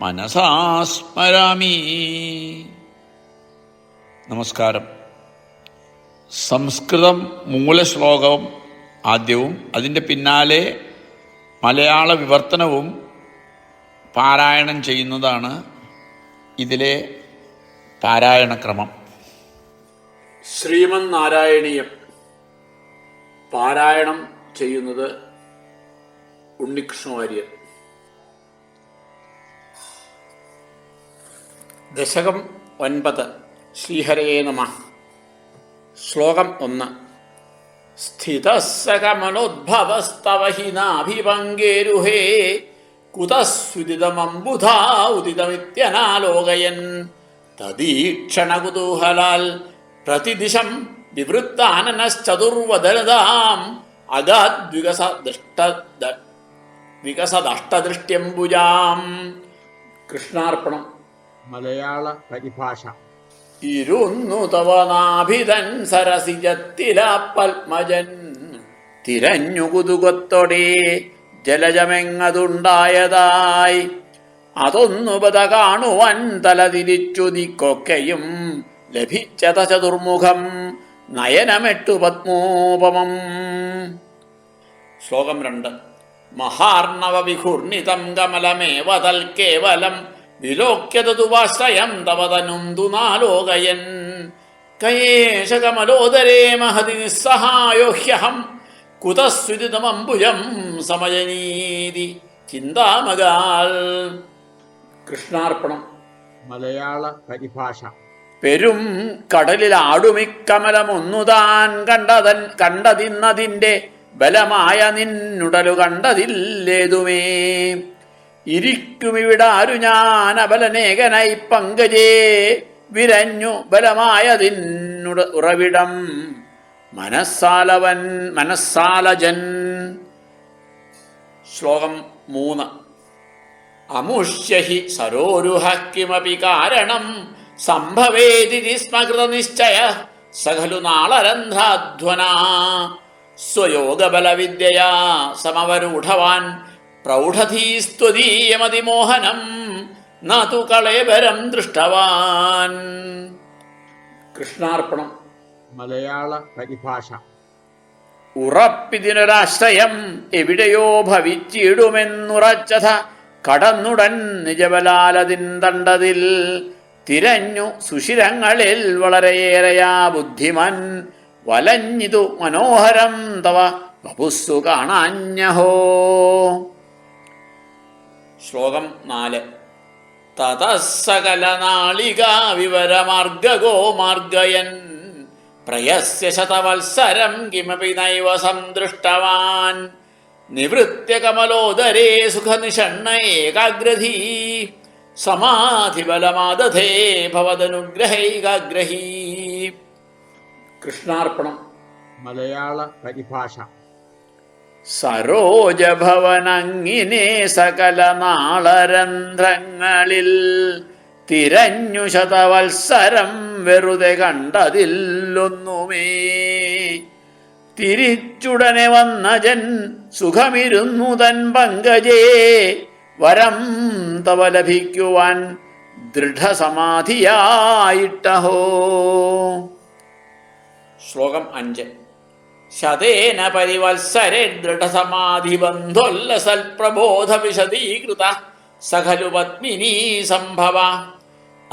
മനസാ സ്മരാമി നമസ്കാരം. സംസ്കൃതം മൂലശ്ലോകം ആദ്യവും അതിന്റെ പിന്നാലെ മലയാള വിവർത്തനവും പാരായണം ചെയ്യുന്നതാണ് ഇതിലെ പാരായണക്രമം. ശ്രീമൻ നാരായണീയം പാരായണം ചെയ്യുന്നത് ഉണ്ണികൃഷ്ണവാര്യർ ദശകം ഒൻപത്. ശ്രീഹരേ നമ. ശ്ലോകം ഒന്ന്. സ്ഥിതസ്സകമനോദ്ഭവസ്തവ ഹി നാഭിപങ്കേരുഹേ കുതസ്വിദിതമംബുധാ ഉദിതമിത്യനാലോകയൻ. തദീക്ഷണകുതൂഹലാൽ പ്രതിദിശം വിവൃത്താനനശ്ചതുർവദനതാം. അഗാദ്വികസ ദൃഷ്ട വികസദഷ്ടദൃഷ്ട്യംബുജാം. കൃഷ്ണാർപ്പണം. മലയാള പരിഭാഷ. ഇരുന്നു തവ നാഭിതൻ സരസിജത്തിലാപ്പൽമജൻ തിരഞ്ഞു കുതുകൊത്തൊടി ജലജമെങ്ങതുണ്ടായതായി. അതൊന്നുപത കാണുവാൻ തലതിരിച്ചു നിക്കൊക്കെയും ലഭിച്ചത ചതുർമുഖം നയനമെട്ടു പത്മോപമം. ശ്ലോകം രണ്ട്. മഹാർണവ വിഘൂർണിതം കമലമേവതൽ കേവലം വിലോക്യതുവാശ്രയം തവതനും നാലോകയൻ കയേശ കമലോദരേ മഹതി നിസ്സഹായോഹ്യഹം കുതസ്വിദിതമംബുജം സമയനീതി ചിന്താമകാൽ. കൃഷ്ണാർപ്പണം. മലയാള പരിഭാഷ. പെരും കടലിൽ ആടുമിക്കമലമൊന്നുതാൻ കണ്ടതൻ കണ്ടതിന്നതിന്റെ ബലമായ നിന്നുടലു കണ്ടതില്ലേതുമേ. ഇരിക്കുമിവിടാരു ഞാൻ അബലനേകനായി പങ്കജേ. വിരഞ്ഞു ബലമായതിന്നുട ഉറവിടം. മനസ്സാലവൻ മനസ്സാലജൻ. ശ്ലോകം മൂന്ന്. അമുഷ്യഹി സരോരുഹ കിമപി കാരണം സംഭവേതി സ്മകൃതനിശ്ചയ സഖലു നാളരന്ധ്രാധ്വനാ. സ്വയോഗബലവിദ്യയാ സമവരൂഢവാൻ പ്രൗഢധീസ്ത്വദീയമതിമോഹനം നതു കളേബരം ദൃഷ്ടവാൻ. കൃഷ്ണാർപ്പണം. മലയാള പരിഭാഷ. ഉറപ്പിതിനൊരാശ്രയം എവിടെയോ ഭവിച്ചിടുമെന്നുറച്ചത കടന്നുടൻ നിജബലാലതിൻ തണ്ടതിൽ തിരഞ്ഞു സുഷിരങ്ങളിൽ വളരെയേറെയാ ബുദ്ധിമാൻ. വലഞ്ഞിതു മനോഹരം തവ വപുസ്സു കാണാഞ്ഞഹോ. ശ്ലോകം നാല്. തതസകല നാളിക വിവരമാർഗോ മാർഗയൻ പ്രയസ്യ ശതവത്സരം കിമപി നൈവ സന്ദൃഷ്ടവാൻ നിവൃത്യ കമലോദരേ സുഖനിഷണ്ണ ഏകാഗ്രധീ. സമാധിബലമാദധേ ഭവതനുഗ്രഹൈകാഗ്രഹീ. കൃഷ്ണാർപ്പണം. മലയാള പരിഭാഷ. സരോജഭവനങ്ങിനെ സകല നാളരന്ധ്രങ്ങളിൽ തിരഞ്ഞു ശതവത്സരം വെറുതെ കണ്ടതില്ലൊന്നുമേ. തിരിച്ചുടനെ വന്ന ജൻ സുഖമിരുന്നു തൻ പങ്കജേ. വരം തവ ലഭിക്കുവാൻ ദൃഢസമാധിയായിട്ടഹോ. ശ്ലോകം അഞ്ച്. ശതേന പരിവത്സരെ ദൃഢസമാധിബന്ധോല്ലസൽപ്രബോധ വിശദീകൃത സഖലു പത്മിനീ സംഭവ.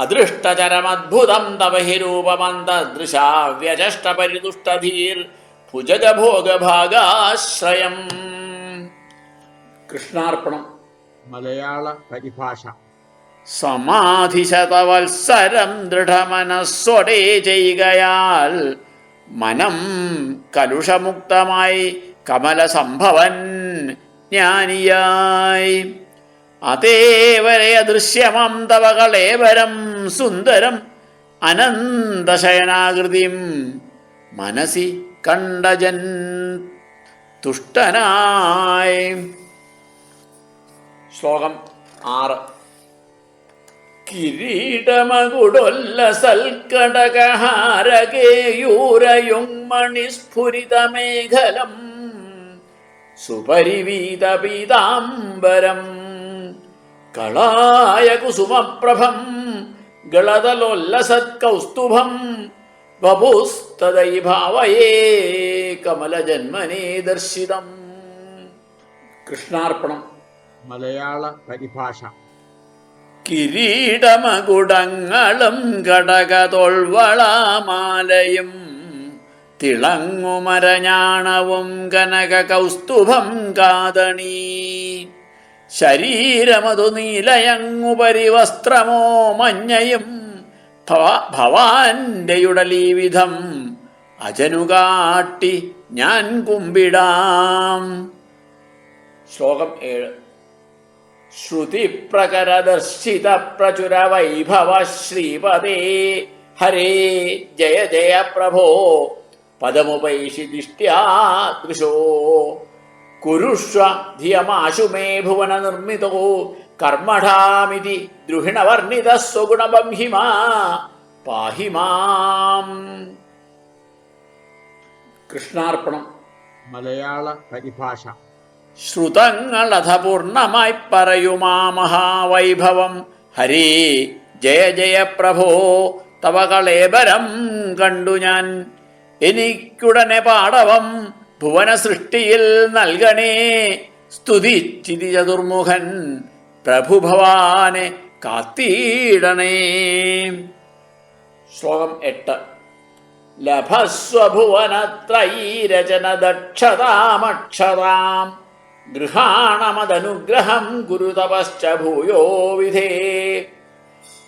അദൃഷ്ടചരമദ്ഭുതം തവ ഹി രൂപമന്തദൃശാവ്യജഷ്ടപരിതുഷ്ടധീർ ഭുജഗഭോഗഭാഗാശ്രയം കൃഷ്ണാർപ്പണം മലയാള പരിഭാഷ. സമാധിശതവത്സരം ദൃഢമനസ്സൊടേ ചെയ്യുകയാൽ മനം കലുഷമുക്തമായി കമലസംഭവൻ ജ്ഞാനിയായി. അതേവരെ അദൃശ്യമം തവകളേവരം സുന്ദരം അനന്തശയനാകൃതിം മനസി കണ്ടജൻ തുഷ്ടനായി. ശ്ലോകം ആറ്. കിരീടമകുടൊല്ലസൽക്കടകഹാരകേയൂരയുങ്മണിസ്ഫുരിതമേഖലം സുപരിവീതപീതാംബരം കളായ കുസുമപ്രഭം ഗളതലോല്ലസത്കൗസ്തുഭം സത്കൗസ്തുഭം ഭാവയേ കമലജന്മനേ ദർശിതം. കൃഷ്ണാർപ്പണം. മലയാള പരിഭാഷ. കിരീടമകുടങ്ങളും കടകതൊൾവളമാലയും തിളങ്ങുമരഞാണവും കനക കൗസ്തുഭം കാതണി. ശരീരമതു നീലയങ്ങുപരി വസ്ത്രമോ മഞ്ഞയും ഭവ- ഭവാന്റെ ഉടലീവിധം അജനുകാട്ടി ഞാൻ കുമ്പിടാം. ശ്ലോകം ഏഴ്. ശ്രുതിപ്രകരദർശിത പ്രചുര വൈഭവ ശ്രീപദേ ഹരേ ജയ ജയ പ്രഭോ പദമുപൈഷി ദിഷ്ട്യാ ദൃശോ കുരുഷ്വ ധിയമാശു മേ ഭുവന നിർമ്മിതോ കർമ്മഠാമിതി ദ്രുഹിണവർണിത സ്വഗുണബംഹിമാ പാഹി മാം കൃഷ്ണാർപ്പണം മലയാള പരിഭാഷ ശ്രുതങ്ങളഥ പൂർണമായി പറയുമാ മഹാവൈഭവം. ഹരി ജയ ജയ പ്രഭോ തവ കളേബരം കണ്ടു ഞാൻ. എനിക്കുടനെ പാടവം ഭുവന സൃഷ്ടിയിൽ നൽകണേ. സ്തുതി ചിതി ചതുർമുഖൻ പ്രഭു ഭവാനെ കാത്തിടണേ. ശ്ലോകം എട്ട്. ലഭസ്വഭുവനത്രൈരചന ദക്ഷതാമക്ഷതാം ഗൃഹാണമദനുഗ്രഹം ഗുരുതപശ്ച ഭൂയോ വിധേ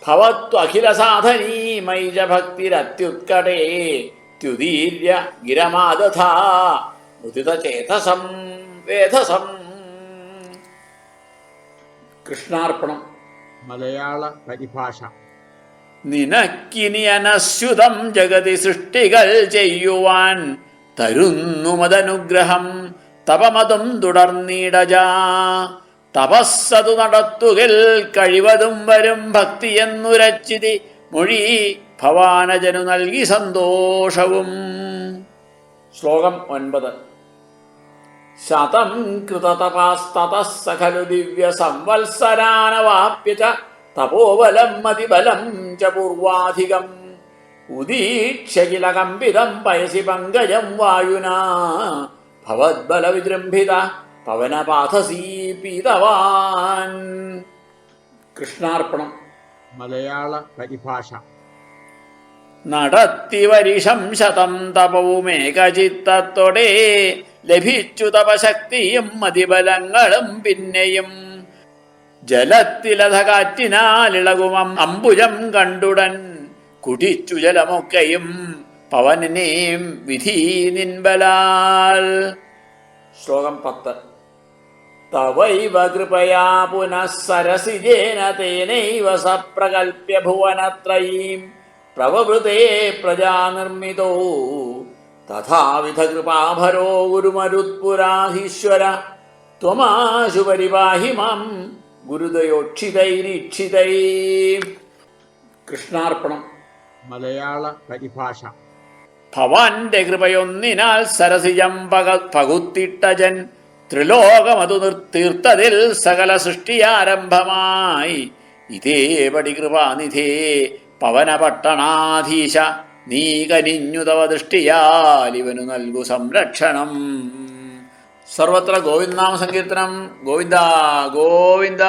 ഭവത്വഖില സാധനീ മൈജ ഭക്തിരത്യുത്കടേ ത്യുദീര്യ ഗിരമാദധാ മുദിതചേതസം വേധസം കൃഷ്ണാർപ്പണം മലയാള പരിഭാഷ നിനക്കിനി അനശ്യുതം ജഗതി സൃഷ്ടികൾ ചെയ്യുവാൻ തരുന്നു മതനുഗ്രഹം തപമതും തുടർന്നിടജ. തപസ്സതു നടത്തുകിൽ കഴിവതും വരും ഭക്തി എന്നുരച്ചിതി മൊഴി ഭവാനജനു നൽകി സന്തോഷവും. ശ്ലോകം ഒൻപത്. ശതം കൃതതപാസ്തതഃ ദിവ്യ സംവത്സരാനവാപ്യ തപോബലം മതിബലം ച പൂർവാധികം. ഉദീക്ഷകിലകമ്പിതം കില പയസി പങ്കജം വായുനാ. ഭവദ്ബല വിജൃംഭിത പവനപാഥസീ പീതവാൻ കൃഷ്ണാർപ്പണം. മലയാള പരിഭാഷ. നടത്തി വരിഷം ശതം തപവുമേകചിത്തത്തോടെ ലഭിച്ചു തപശക്തിയും മതിബലങ്ങളും പിന്നെയും. ജലത്തിലധ കാറ്റിനാലിളകുമം അമ്പുജം കണ്ടുടൻ കുടിച്ചു ജലമൊക്കെയും പവനെയും വിധി നിൻബലാൽ. ശ്ലോകം പത്ത്. തവൈവ കൃപയാ പുനഃ സരസിജേന തേനൈവ സപ്രകൽപ്യ ഭുവനത്രയീം. പ്രവവൃതേ പ്രജാനിർമ്മിതോ. തഥാവിധ കൃപാഭരോ ഗുരുമരുത്പുരാഹീശ്വര ത്വമാശു പരിപാഹി മാം ഗുരുദയോക്ഷിതൈരീക്ഷിതൈ കൃഷ്ണാർപ്പണം. മലയാള പരിഭാഷ. ഭവാന്റെ കൃപയൊന്നിനാൽ സരസിജം പക പകുത്തിട്ടജൻ. ത്രിലോകമതു നിർത്തീർത്തതിൽ സകല സൃഷ്ടിയാരംഭമായി. ഇതേപടി കൃപാനിധേ പവനപട്ടണാധീശ നീ കനിഞ്ഞു തവ ദൃഷ്ടിയാൽ ഇവനു നൽകു സംരക്ഷണം. സർവത്ര ഗോവിന്ദനാമ സങ്കീർത്തനം ഗോവിന്ദ ഗോവിന്ദ.